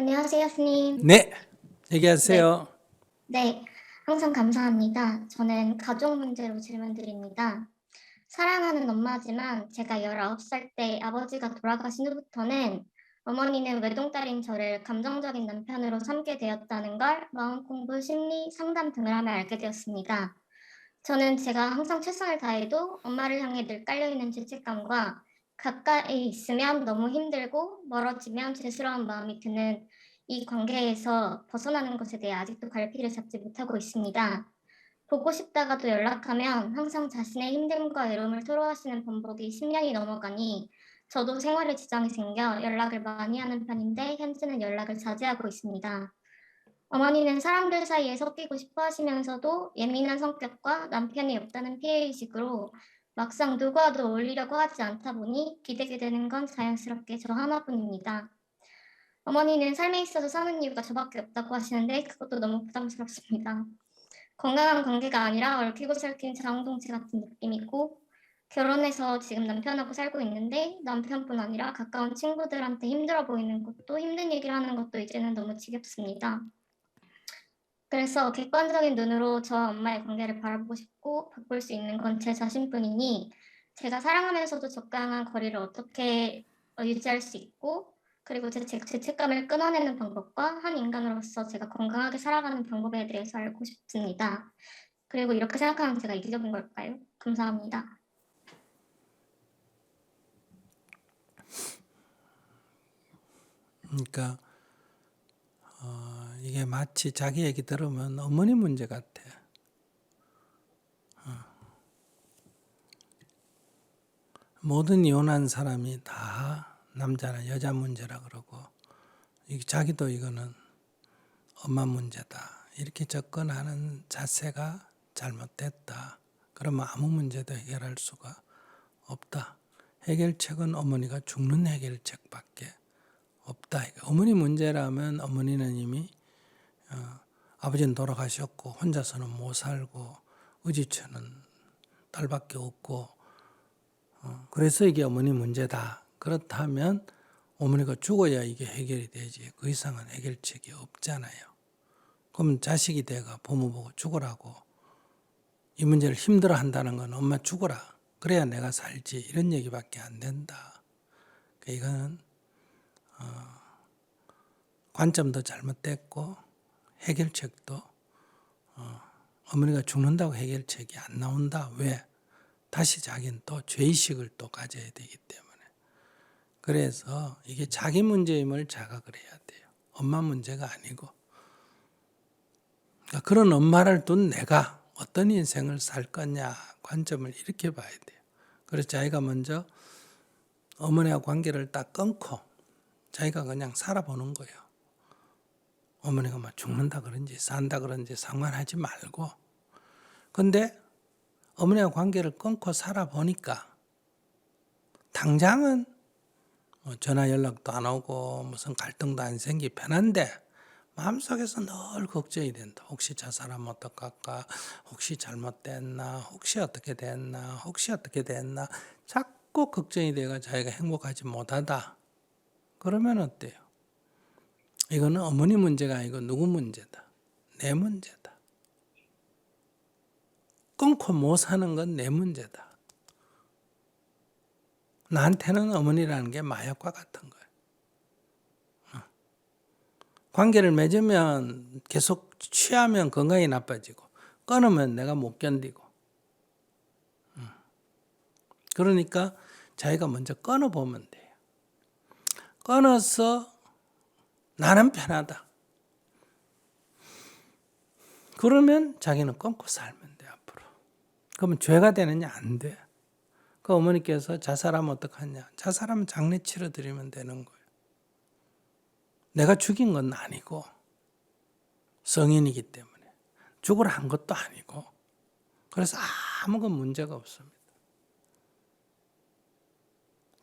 안녕하세요, 스님. 네, 얘기하세요. 네, 항상 감사합니다. 저는 가족 문제로 질문 드립니다. 사랑하는 엄마지만 제가 19살 때 아버지가 돌아가신 후부터는 어머니는 외동딸인 저를 감정적인 남편으로 삼게 되었다는 걸 마음 공부, 심리, 상담 등을 하며 알게 되었습니다. 저는 제가 항상 최선을 다해도 엄마를 향해 늘 깔려있는 죄책감과 가까이 있으면 너무 힘들고 멀어지면 죄스러운 마음이 드는 이 관계에서 벗어나는 것에 대해 아직도 갈피를 잡지 못하고 있습니다. 보고 싶다가도 연락하면 항상 자신의 힘듦과 외로움을 토로하시는 번복이 10년이 넘어가니 저도 생활에 지장이 생겨 연락을 많이 하는 편인데 현재는 연락을 자제하고 있습니다. 어머니는 사람들 사이에 섞이고 싶어 하시면서도 예민한 성격과 남편이 없다는 피해의식으로 막상 누구와도 어울리려고 하지 않다 보니 기대게 되는 건 자연스럽게 저 하나뿐입니다. 어머니는 삶에 있어서 사는 이유가 저밖에 없다고 하시는데 그것도 너무 부담스럽습니다. 건강한 관계가 아니라 얽히고 설킨 자웅동체 같은 느낌이고 결혼해서 지금 남편하고 살고 있는데 남편뿐 아니라 가까운 친구들한테 힘들어 보이는 것도 힘든 얘기를 하는 것도 이제는 너무 지겹습니다. 그래서 객관적인 눈으로 저 엄마의 관계를 바라보고 싶고 바꿀 수 있는 건 제 자신뿐이니 제가 사랑하면서도 적당한 거리를 어떻게 어, 유지할 수 있고 그리고 제 제- 죄책감을 끊어내는 방법과 한 인간으로서 제가 건강하게 살아가는 방법에 대해서 알고 싶습니다. 그리고 이렇게 생각하는 제가 이기적인 걸까요? 감사합니다. 그러니까 어, 이게 마치 자기 얘기 들으면 어머니 문제 같아. 어. 모든 이혼한 사람이 다 남자나 여자 문제라 그러고 이 자기도 이거는 엄마 문제다 이렇게 접근하는 자세가 잘못됐다. 그러면 아무 문제도 해결할 수가 없다. 해결책은 어머니가 죽는 해결책밖에 없다. 어머니 문제라면 어머니는 이미 어, 아버지는 돌아가셨고 혼자서는 못 살고 의지처는 딸밖에 없고 어, 그래서 이게 어머니 문제다. 그렇다면 어머니가 죽어야 이게 해결이 되지. 그 이상은 해결책이 없잖아요. 그럼 자식이 돼가 부모 보고 죽으라고 이 문제를 힘들어 한다는 건 엄마 죽어라. 그래야 내가 살지. 이런 얘기밖에 안 된다. 그러니까 이거는 관점도 잘못됐고 해결책도 어, 어머니가 죽는다고 해결책이 안 나온다. 왜? 다시 자기는 또 죄의식을 또 가져야 되기 때문에. 그래서 이게 자기 문제임을 자각을 해야 돼요. 엄마 문제가 아니고. 그러니까 그런 엄마를 둔 내가 어떤 인생을 살 거냐 관점을 이렇게 봐야 돼요. 그래서 자기가 먼저 어머니와 관계를 딱 끊고 자기가 그냥 살아보는 거예요. 어머니가 막 죽는다 그런지 산다 그런지 상관하지 말고. 근데 어머니와 관계를 끊고 살아보니까 당장은 뭐 전화 연락도 안 오고 무슨 갈등도 안 생기 편한데 마음속에서 늘 걱정이 된다. 혹시 저 사람 어떡할까? 혹시 잘못됐나? 혹시 어떻게 됐나? 혹시 어떻게 됐나? 자꾸 걱정이 돼가 자기가 행복하지 못하다. 그러면 어때요? 이거는 어머니 문제가 아니고 누구 문제다. 내 문제다. 끊고 못 사는 건 내 문제다. 나한테는 어머니라는 게 마약과 같은 거예요. 어. 관계를 맺으면 계속 취하면 건강이 나빠지고 끊으면 내가 못 견디고. 어. 그러니까 자기가 먼저 끊어보면 돼요. 끊어서 나는 편하다. 그러면 자기는 끊고 살면 돼 앞으로. 그러면 죄가 되느냐 안 돼. 그 어머니께서 자살하면 어떡하냐. 자살하면 장례 치러 드리면 되는 거예요. 내가 죽인 건 아니고 성인이기 때문에 죽으라 한 것도 아니고 그래서 아무건 문제가 없습니다.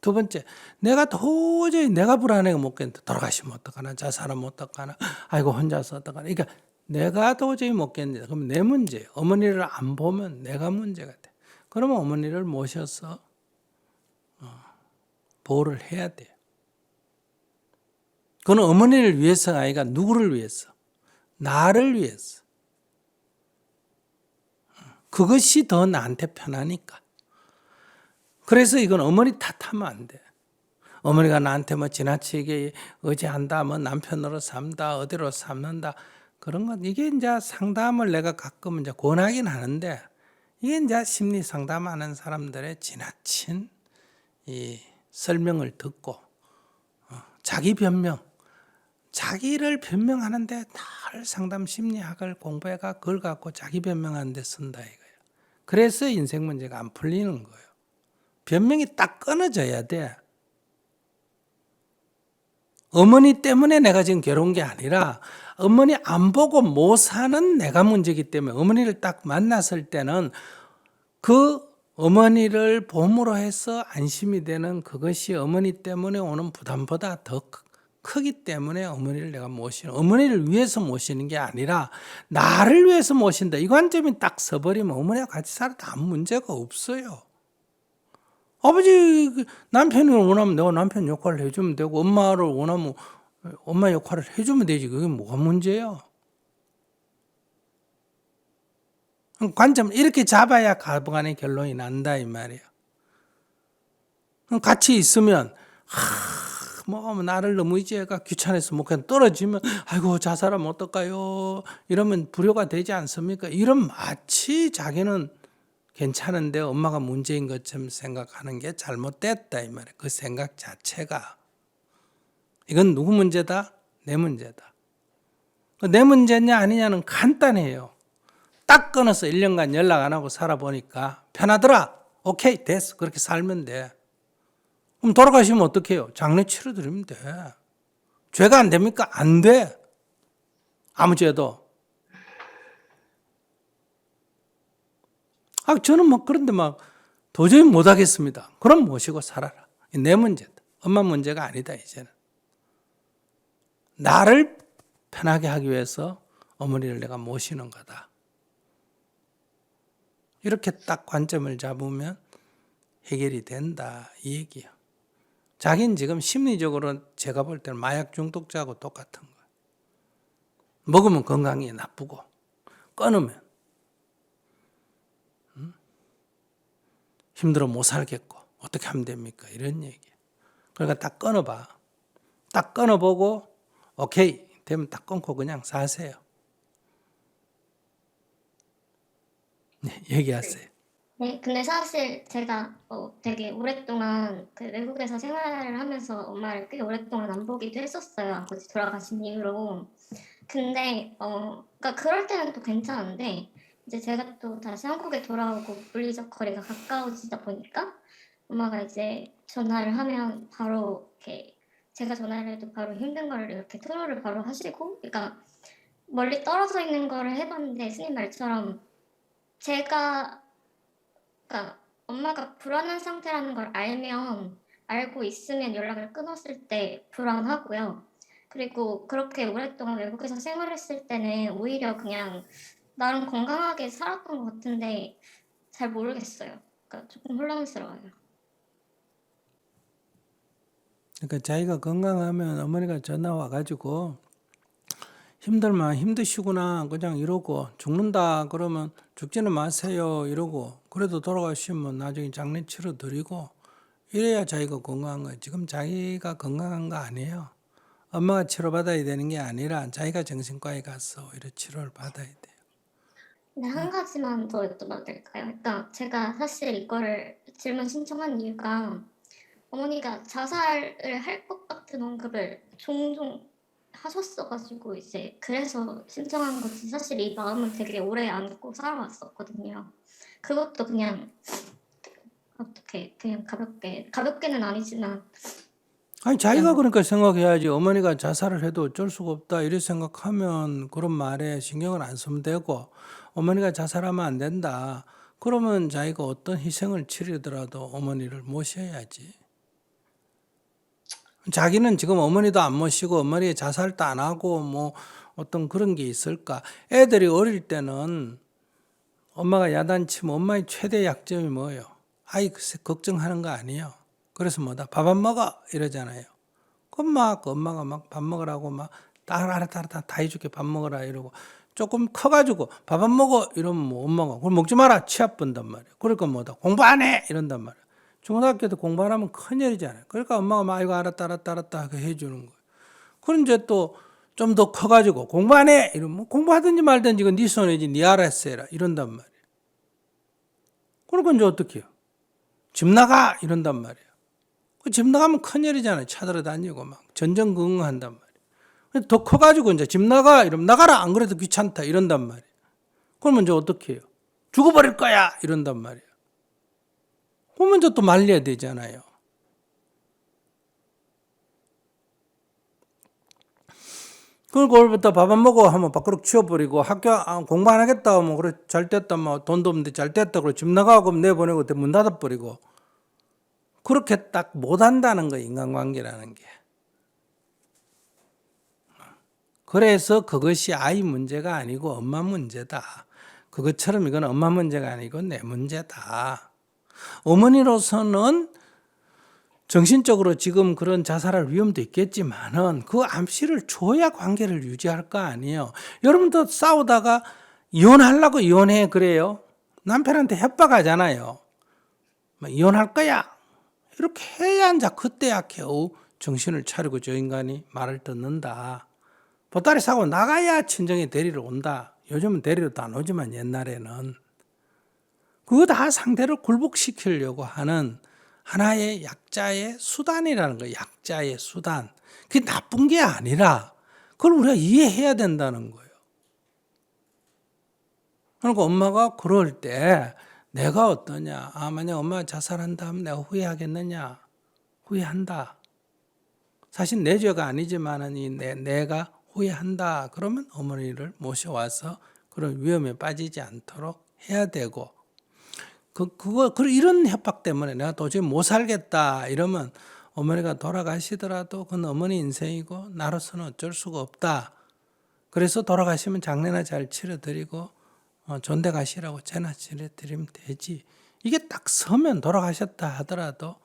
두 번째, 내가 도저히 내가 불안해가 못 견뎌. 돌아가시면 어떡하나, 자살하면 어떡하나, 아이고, 혼자서 어떡하나. 그러니까 내가 도저히 못 견딘다. 그럼 내 문제. 어머니를 안 보면 내가 문제가 돼. 그러면 어머니를 모셔서 어, 보호를 해야 돼요. 그건 어머니를 위해서가 아니라 누구를 위해서? 나를 위해서. 그것이 더 나한테 편하니까. 그래서 이건 어머니 탓하면 안 돼. 어머니가 나한테 뭐 지나치게 의지한다, 뭐 남편으로 삼다, 어디로 삼는다. 그런 건 이게 이제 상담을 내가 가끔 이제 권하긴 하는데 이게 이제 심리 상담하는 사람들의 지나친 이 설명을 듣고 어, 자기 변명, 자기를 변명하는데 늘 상담 심리학을 공부해가 그걸 갖고 자기 변명하는데 쓴다 이거예요. 그래서 인생 문제가 안 풀리는 거예요. 변명이 딱 끊어져야 돼. 어머니 때문에 내가 지금 괴로운 게 아니라 어머니 안 보고 못 사는 내가 문제이기 때문에 어머니를 딱 만났을 때는 그 어머니를 봄으로 해서 안심이 되는 그것이 어머니 때문에 오는 부담보다 더 크- 크기 때문에 어머니를 내가 모시는 어머니를 위해서 모시는 게 아니라 나를 위해서 모신다 이 관점이 딱 서버리면 어머니와 같이 살아도 아무 문제가 없어요. 아버지 그 남편이 원하면 내가 남편 역할을 해주면 되고 엄마를 원하면 엄마 역할을 해주면 되지 그게 뭐가 문제야? 관점 이렇게 잡아야 가부간의 결론이 난다 이 말이야. 같이 있으면 하, 뭐 나를 너무 의지해가 귀찮아서 뭐 그냥 떨어지면 아이고 자살하면 어떨까요? 이러면 불효가 되지 않습니까? 이런 마치 자기는 괜찮은데 엄마가 문제인 것처럼 생각하는 게 잘못됐다 이 말이야. 그 생각 자체가 이건 누구 문제다? 내 문제다. 그내 문제냐 아니냐는 간단해요. 딱 끊어서 1년간 연락 안 하고 살아보니까 편하더라. 오케이 됐어. 그렇게 살면 돼. 그럼 돌아가시면 어떡해요? 장례 치러드리면 돼. 죄가 안 됩니까? 안 돼. 아무 죄도. 아, 저는 뭐 그런데 막 도저히 못 하겠습니다. 그럼 모시고 살아라. 내 문제다. 엄마 문제가 아니다, 이제는. 나를 편하게 하기 위해서 어머니를 내가 모시는 거다. 이렇게 딱 관점을 잡으면 해결이 된다. 이 얘기야. 자기는 지금 심리적으로 제가 볼 때는 마약 중독자하고 똑같은 거야. 먹으면 건강이 나쁘고, 끊으면 힘들어 못 살겠고 어떻게 하면 됩니까? 이런 얘기야. 그러니까 딱 끊어봐. 딱 끊어보고 오케이 되면 딱 끊고 그냥 사세요. 네, 얘기하세요. 네, 근데 사실 제가 어, 되게 오랫동안 그 외국에서 생활을 하면서 엄마를 꽤 오랫동안 안 보기도 했었어요. 아버지 돌아가신 이후로. 근데 어, 그러니까 그럴 때는 또 괜찮은데 이제 제가 또 다시 한국에 돌아오고 물리적 거리가 가까워지다 보니까 엄마가 이제 전화를 하면 바로 이렇게 제가 전화를 해도 바로 힘든 거를 이렇게 토로를 바로 하시고, 그러니까 멀리 떨어져 있는 거를 해봤는데 스님 말처럼 제가 그러니까 엄마가 불안한 상태라는 걸 알면 알고 있으면 연락을 끊었을 때 불안하고요. 그리고 그렇게 오랫동안 외국에서 생활했을 때는 오히려 그냥 나름 건강하게 살았던 것 같은데 잘 모르겠어요. 그러니까 조금 혼란스러워요. 그러니까 자기가 건강하면 어머니가 전화 와가지고 힘들면 힘드시구나 그냥 이러고 죽는다 그러면 죽지는 마세요 이러고 그래도 돌아가시면 나중에 장례 치러 드리고 이래야 자기가 건강한 거예요. 지금 자기가 건강한 거 아니에요. 엄마가 치료받아야 되는 게 아니라 자기가 정신과에 가서 오히려 치료를 받아야 돼요. 근데 한 가지만 더 여쭤봐도 될까요? 그러니까 제가 사실 이거를 질문 신청한 이유가 어머니가 자살을 할 것 같은 언급을 종종 하셨어가지고 이제 그래서 신청한 거지 사실 이 마음은 되게 오래 안고 살아왔었거든요. 그것도 그냥 어떻게 그냥 가볍게 가볍게는 아니지만 아니 자기가 그러니까 생각해야지 어머니가 자살을 해도 어쩔 수가 없다 이렇게 생각하면 그런 말에 신경을 안 쓰면 되고 어머니가 자살하면 안 된다. 그러면 자기가 어떤 희생을 치르더라도 어머니를 모셔야지. 자기는 지금 어머니도 안 모시고 어머니 자살도 안 하고 뭐 어떤 그런 게 있을까? 애들이 어릴 때는 엄마가 야단치면 엄마의 최대 약점이 뭐예요? 아이 걱정하는 거 아니에요. 그래서 뭐다? 밥 안 먹어! 이러잖아요. 그럼 막 엄마가 막 밥 먹으라고 막 따라 따라 다 해줄게. 밥 먹어라 이러고 조금 커가지고 밥 안 먹어 이러면 뭐 엄마가 그걸 먹지 마라 치아 본단 말이야. 그러니까 뭐다 공부 안 해 이런단 말이야. 중고등학교 때 공부 안 하면 큰일이잖아요. 그러니까 엄마가 막 이거 알았다 알았다 알았다 하게 해주는 거예요. 그럼 이제 또 좀 더 커가지고 공부 안 해 이러면 뭐 공부하든지 말든지 이건 네 손이지 네 알아서 해라 이런단 말이야. 그러니까 이제 어떻게 해요? 집 나가 이런단 말이야. 그 집 나가면 큰일이잖아요. 차들어 다니고 막 전전긍긍한단 말이야. 더 커가지고 이제 집 나가 이러면 나가라 안 그래도 귀찮다 이런단 말이야. 그러면 이제 어떻게 해요? 죽어버릴 거야 이런단 말이야. 그러면 이제 또 말려야 되잖아요. 그리고 오늘부터 밥 안 먹어 하면 밖으로 치워버리고 학교 아, 공부 안 하겠다 하면 그래 잘 됐다 뭐 돈도 없는데 잘 됐다 그래 집 나가고 내보내고 문 닫아버리고 그렇게 딱 못한다는 거 인간관계라는 게 그래서 그것이 아이 문제가 아니고 엄마 문제다 그것처럼 이건 엄마 문제가 아니고 내 문제다 어머니로서는 정신적으로 지금 그런 자살할 위험도 있겠지만은 그 암시를 줘야 관계를 유지할 거 아니에요. 여러분도 싸우다가 이혼하려고 이혼해 그래요. 남편한테 협박하잖아요. 뭐 이혼할 거야. 이렇게 해야 이제 그때야 겨우 정신을 차리고 저 인간이 말을 듣는다. 보따리 사고 나가야 친정에 데리러 온다. 요즘은 데리러도 안 오지만 옛날에는 그거 다 상대를 굴복시키려고 하는 하나의 약자의 수단이라는 거예요. 약자의 수단. 그게 나쁜 게 아니라 그걸 우리가 이해해야 된다는 거예요. 그러니까 엄마가 그럴 때 내가 어떠냐. 아, 만약 엄마가 자살한다 하면 내가 후회하겠느냐. 후회한다. 사실 내 죄가 아니지만은 이 내, 내가 후회한다. 그러면 어머니를 모셔와서 그런 위험에 빠지지 않도록 해야 되고 그, 그거, 그, 이런 협박 때문에 내가 도저히 못 살겠다 이러면 어머니가 돌아가시더라도 그건 어머니 인생이고 나로서는 어쩔 수가 없다. 그래서 돌아가시면 장례나 잘 치러드리고 어, 존대 가시라고 제나 치러드리면 되지. 이게 딱 서면 돌아가셨다 하더라도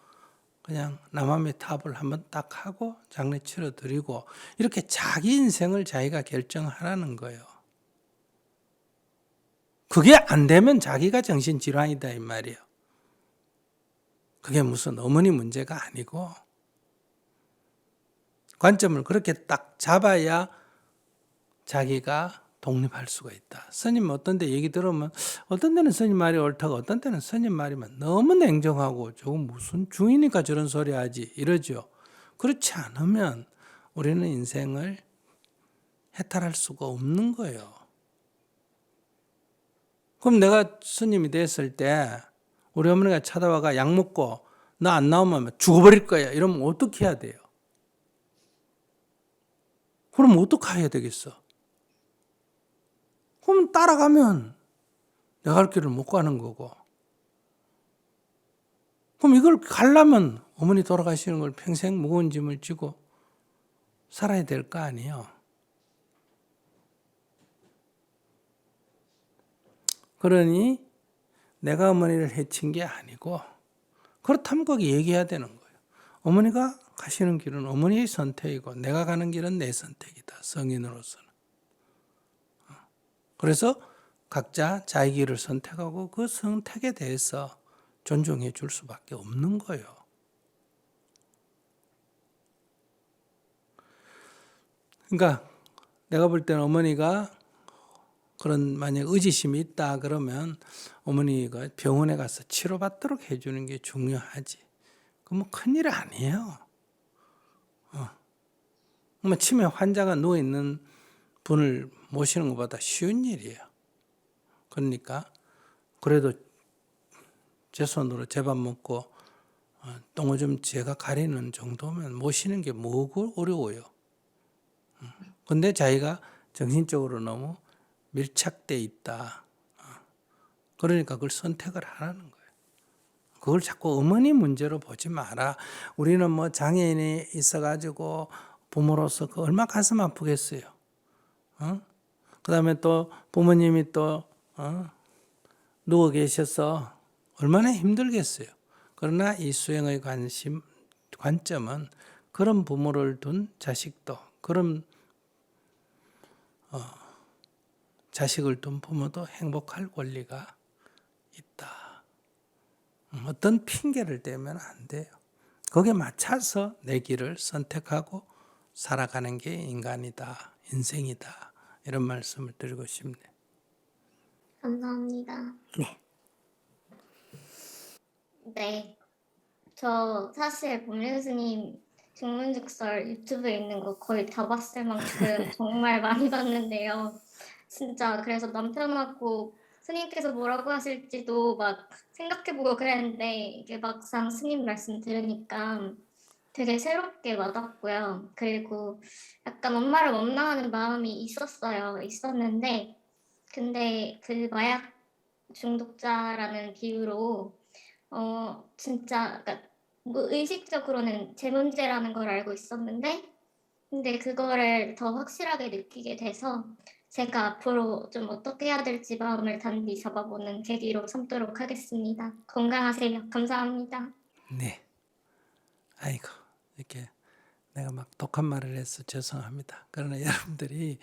그냥 남함의 탑을 한번 딱 하고 장례 치러 드리고 이렇게 자기 인생을 자기가 결정하라는 거예요. 그게 안 되면 자기가 정신질환이다 이 말이에요. 그게 무슨 어머니 문제가 아니고 관점을 그렇게 딱 잡아야 자기가 독립할 수가 있다. 스님 어떤 데 얘기 들으면 어떤 데는 스님 말이 옳다고 어떤 때는 스님 말이면 너무 냉정하고 저건 무슨 중이니까 저런 소리 하지 이러죠. 그렇지 않으면 우리는 인생을 해탈할 수가 없는 거예요. 그럼 내가 스님이 됐을 때 우리 어머니가 찾아와가 약 먹고 너 안 나오면 죽어버릴 거야. 이러면 어떻게 해야 돼요? 그럼 어떻게 해야 되겠어? 그럼 따라가면 내가 갈 길을 못 가는 거고. 그럼 이걸 가려면 어머니 돌아가시는 걸 평생 무거운 짐을 지고 살아야 될 거 아니에요. 그러니 내가 어머니를 해친 게 아니고 그렇다면 거기 얘기해야 되는 거예요. 어머니가 가시는 길은 어머니의 선택이고 내가 가는 길은 내 선택이다. 성인으로서는. 그래서 각자 자기 길을 선택하고 그 선택에 대해서 존중해 줄 수밖에 없는 거예요. 그러니까 내가 볼 때는 어머니가 그런 만약 의지심이 있다 그러면 어머니가 병원에 가서 치료받도록 해주는 게 중요하지. 그뭐 큰일 아니에요. 어. 뭐 치매 환자가 누워 있는 분을 모시는 것보다 쉬운 일이에요. 그러니까 그래도 제 손으로 제 밥 먹고 어, 똥오줌 제가 가리는 정도면 모시는 게 뭐고 어려워요. 음. 근데 자기가 정신적으로 너무 밀착돼 있다. 어. 그러니까 그걸 선택을 하라는 거예요. 그걸 자꾸 어머니 문제로 보지 마라. 우리는 뭐 장애인이 있어가지고 부모로서 그 얼마 가슴 아프겠어요. 어? 그 다음에 또 부모님이 또 어? 누워 계셔서 얼마나 힘들겠어요. 그러나 이 수행의 관심 관점은 그런 부모를 둔 자식도 그런 어, 자식을 둔 부모도 행복할 권리가 있다. 음, 어떤 핑계를 대면 안 돼요. 거기에 맞춰서 내 길을 선택하고 살아가는 게 인간이다, 인생이다. 이런 말씀을 드리고 싶네요. 감사합니다. 네. 네. 저 사실 법륜 스님 증문즉설 유튜브에 있는 거 거의 다 봤을 만큼 정말 많이 봤는데요. 진짜 그래서 남편하고 스님께서 뭐라고 하실지도 막 생각해보고 그랬는데 이게 막상 스님 말씀 들으니까 되게 새롭게 와닿고요. 그리고 약간 엄마를 원망하는 마음이 있었어요. 있었는데 근데 그 마약 중독자라는 비유로 어 진짜 그러니까 뭐 의식적으로는 제 문제라는 걸 알고 있었는데 근데 그거를 더 확실하게 느끼게 돼서 제가 앞으로 좀 어떻게 해야 될지 마음을 단디 잡아보는 계기로 삼도록 하겠습니다. 건강하세요. 감사합니다. 네. 아이고, 이렇게 내가 막 독한 말을 해서 죄송합니다. 그러나 여러분들이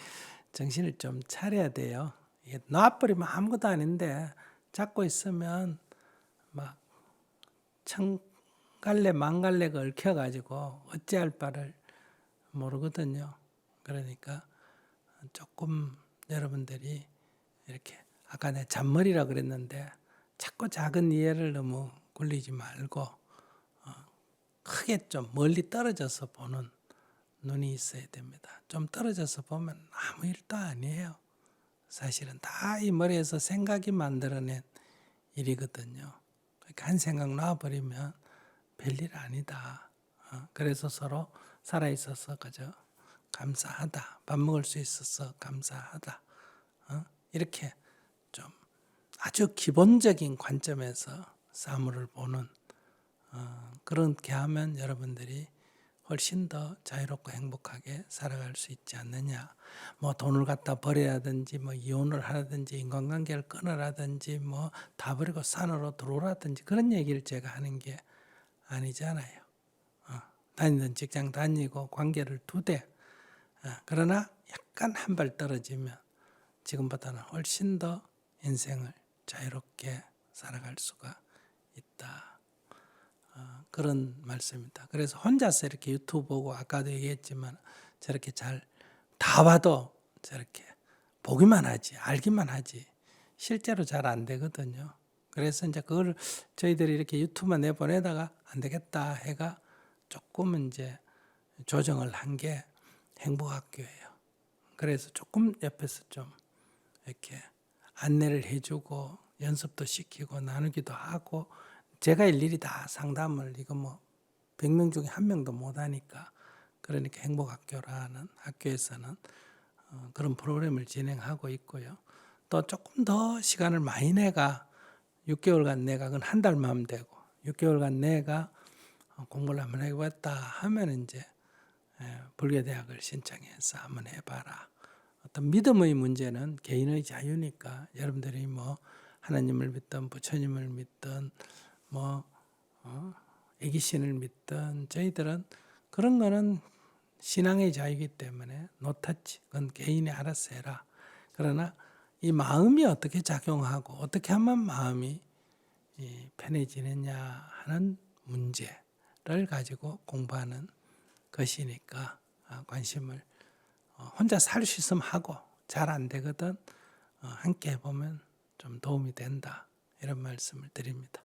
정신을 좀 차려야 돼요. 이게 놔버리면 아무것도 아닌데 잡고 있으면 막 천갈래 만갈래가 얽혀가지고 어찌할 바를 모르거든요. 그러니까 조금 여러분들이 이렇게 아까 내 잔머리라 그랬는데 자꾸 작은 이해를 너무 굴리지 말고 어, 크게 좀 멀리 떨어져서 보는 눈이 있어야 됩니다. 좀 떨어져서 보면 아무 일도 아니에요. 사실은 다 이 머리에서 생각이 만들어낸 일이거든요. 그러니까 한 생각 놔버리면 별일 아니다. 어, 그래서 서로 살아 있어서 그저 감사하다. 밥 먹을 수 있어서 감사하다. 어? 이렇게 좀 아주 기본적인 관점에서 사물을 보는 어, 그렇게 하면 여러분들이 훨씬 더 자유롭고 행복하게 살아갈 수 있지 않느냐. 뭐 돈을 갖다 버려야든지 뭐 이혼을 하든지 인간관계를 끊으라든지 뭐 다 버리고 산으로 들어오라든지 그런 얘기를 제가 하는 게 아니잖아요. 어, 다니던 직장 다니고 관계를 두되 어, 그러나 약간 한 발 떨어지면 지금보다는 훨씬 더 인생을 자유롭게 살아갈 수가 있다. 어, 그런 말씀입니다. 그래서 혼자서 이렇게 유튜브 보고 아까도 얘기했지만 저렇게 잘 다 봐도 저렇게 보기만 하지 알기만 하지 실제로 잘 안 되거든요. 그래서 이제 그걸 저희들이 이렇게 유튜브만 내보내다가 안 되겠다 해가 조금 이제 조정을 한 게 행복학교예요. 그래서 조금 옆에서 좀 이렇게 안내를 해주고 연습도 시키고 나누기도 하고 제가 일일이 다 상담을 이거 뭐 100명 중에 한 명도 못 하니까 그러니까 행복학교라는 학교에서는 어, 그런 프로그램을 진행하고 있고요. 또 조금 더 시간을 많이 내가 6개월간 내가 그건 한 달만 되고 6개월간 내가 어, 공부를 한번 해봤다 하면 이제 예, 불교대학을 신청해서 한번 해봐라. 어떤 믿음의 문제는 개인의 자유니까 여러분들이 뭐 하나님을 믿든 부처님을 믿든 뭐 어, 애기신을 믿든 저희들은 그런 거는 신앙의 자유이기 때문에 노타치 그건 개인이 알아서 해라. 그러나 이 마음이 어떻게 작용하고 어떻게 하면 마음이 이 편해지느냐 하는 문제를 가지고 공부하는 것이니까 아, 관심을 어, 혼자 살 수 있으면 하고 잘 안 되거든 어, 함께 해보면 좀 도움이 된다 이런 말씀을 드립니다.